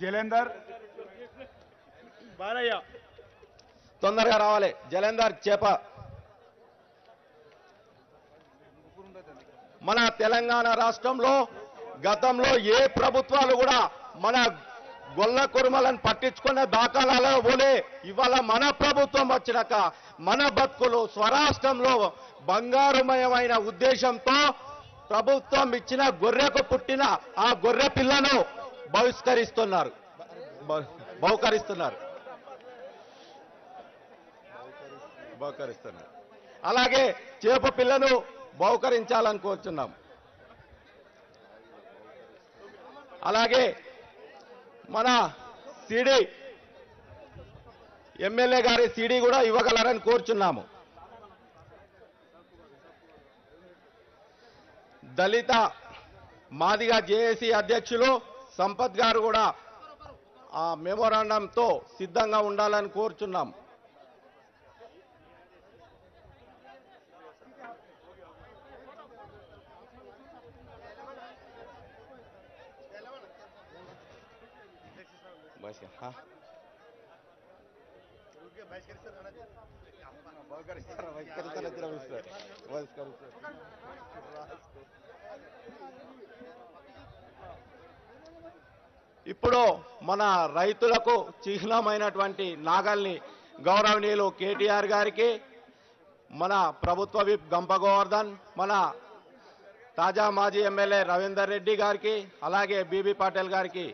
జలేందర్. బాలయ్య. తొందరగా రావాలి. జలంధర్ చేప. మన తెలంగాణ రాష్ట్రంలో గతంలో ఏ ప్రభుత్వాలు కూడా మన గొల్ల కురుమలను పట్టించుకునే దాఖలాలో పోలే ఇవాళ మన ప్రభుత్వం వచ్చినాక మన బతుకులు స్వరాష్ట్రంలో బంగారుమయమైన ఉద్దేశంతో ప్రభుత్వం ఇచ్చిన గొర్రెకు పుట్టిన ఆ గొర్రె పిల్లను బహిష్కరిస్తున్నారు. బహుకరిస్తున్నారు. బహుకరిస్తున్నారు. అలాగే చేప పిల్లను బహుకరించాలని కోరుచున్నాం అలాగే మన సిడి ఎమ్మెల్యే గారి సిడి కూడా ఇవ్వగలరని కోరుచున్నాము. దళిత మాదిగా జేఏసీ అధ్యక్షులు సంపత్ గారు కూడా ఆ మెమోరాండంతో సిద్ధంగా ఉండాలని కోరుచున్నాం బస్ हाँ బహుకరిస్తారు, ఇప్పుడు మన రైతులకు చిహ్నమైనటువంటి నాగల్ని గౌరవనీయులు కేటీఆర్ గారికి మన ప్రభుత్వ విప్ గంప గోవర్ధన్ మన తాజా మాజీ ఎమ్మెల్యే రవీందర్ రెడ్డి గారికి అలాగే బీబీ పాటిల్ గారికి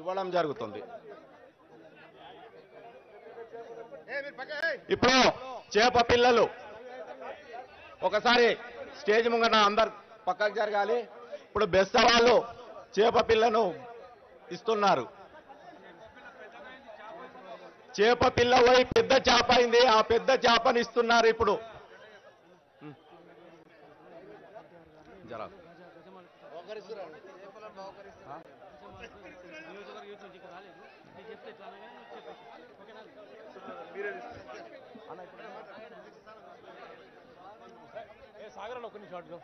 ఇవ్వడం జరుగుతుంది. ఇప్పుడు చేప పిల్లలు ఒకసారి స్టేజ్ ముంగట అందరు పక్కకు జరగాలి. ఇప్పుడు బెస్త వాళ్ళు చేప పిల్లను ఇస్తున్నారు. చేప పిల్ల పోయి పెద్ద చేప అయింది. ఆ పెద్ద చేపని ఇస్తున్నారు ఇప్పుడు. సాగర్ ఒక నిమిషం